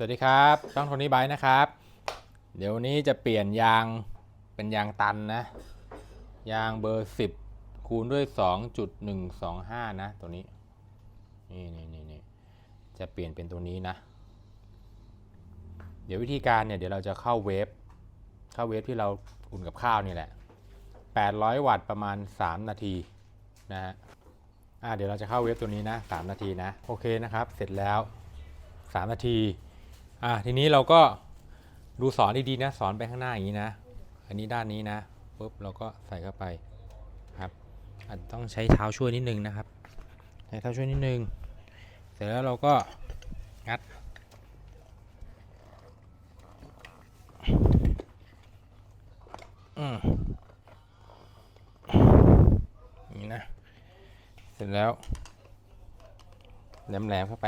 สวัสดีครับช่องโทนี่ไบค์นะครับ เดี๋ยวนี้จะเปลี่ยนยางเป็นยางตันนะ ยางเบอร์ 10 คูณด้วย 2.125 นะ ตัวนี้ นี่นี่นี่นจะเปลี่ยนเป็นตัวนี้นะ เดี๋ยววิธีการเนี่ยเดี๋ยวเราจะเข้าเวฟ เข้าเวฟที่เราอุ่นกับข้าวนี่แหละ 800 วัตต์ประมาณ 3 นาทีนะฮะ อ่าเดี๋ยวเราจะเข้าเวฟตัวนี้นะ 3 นาทีนะ โอเคนะครับ เสร็จแล้ว 3 นาที อ่าทีนี้เราก็ดูสอนดีๆนะสอนไปข้างหน้าอย่างนี้นะ อันนี้ด้านนี้นะปุ๊บเราก็ใส่เข้าไปครับอาจต้องใช้เท้าช่วยนิดนึงนะครับใช้เท้าช่วยนิดนึง เสร็จแล้วเราก็งัดอืมนี้นะ เสร็จแล้วแหลมๆเข้าไป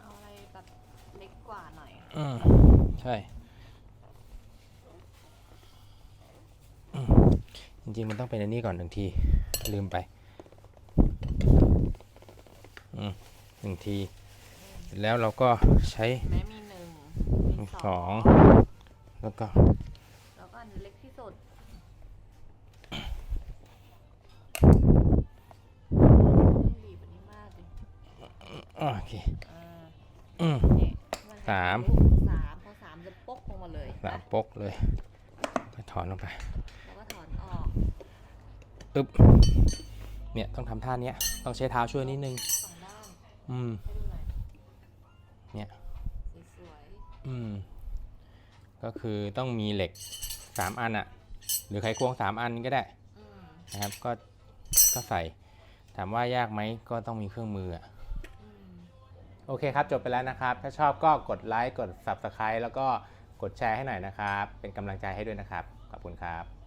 เอาอะไรแบบเล็กก ว่าหน่อย อืมใช่อืมจริงๆ มันต้องเป็นอันนี้ก่อนหนึ่งที ลืมไป อืมหนึ่งทีเสร็จแล้วเราก็ใช้แม้มีหนึ่งมีสสอองง แล้วก็แล้วก็อันเล็กที่สุดไม่บีบอันนี้มากดิอ่าโอเค อ่าอืม เนี่ยน สามสามพอสามจะปกลงมาเลยสามนะปกเลยไปถอนลงไปแล้วก็ถอนออกปึ๊บเนี่ยต้องทำท่าเนี้ยต้องใช้เท้าช่วยนิดนึงสองด้านอืมให้ดูหน่อยเนี่ยสวยอืมก็คือต้องมีเหล็กสามอันอะหรือไขควงสามอันก็ได้ๆอืมนะครับก็ก็ใส่ถามว่ายากไหมก็ต้องมีเครื่องมืออะอืมโอเคครับ จบไปแล้วนะครับ ถ้าชอบก็กดไลค์กด Subscribe แล้วก็กดแชร์ให้หน่อยนะครับ เป็นกำลังใจให้ด้วยนะครับ ขอบคุณครับ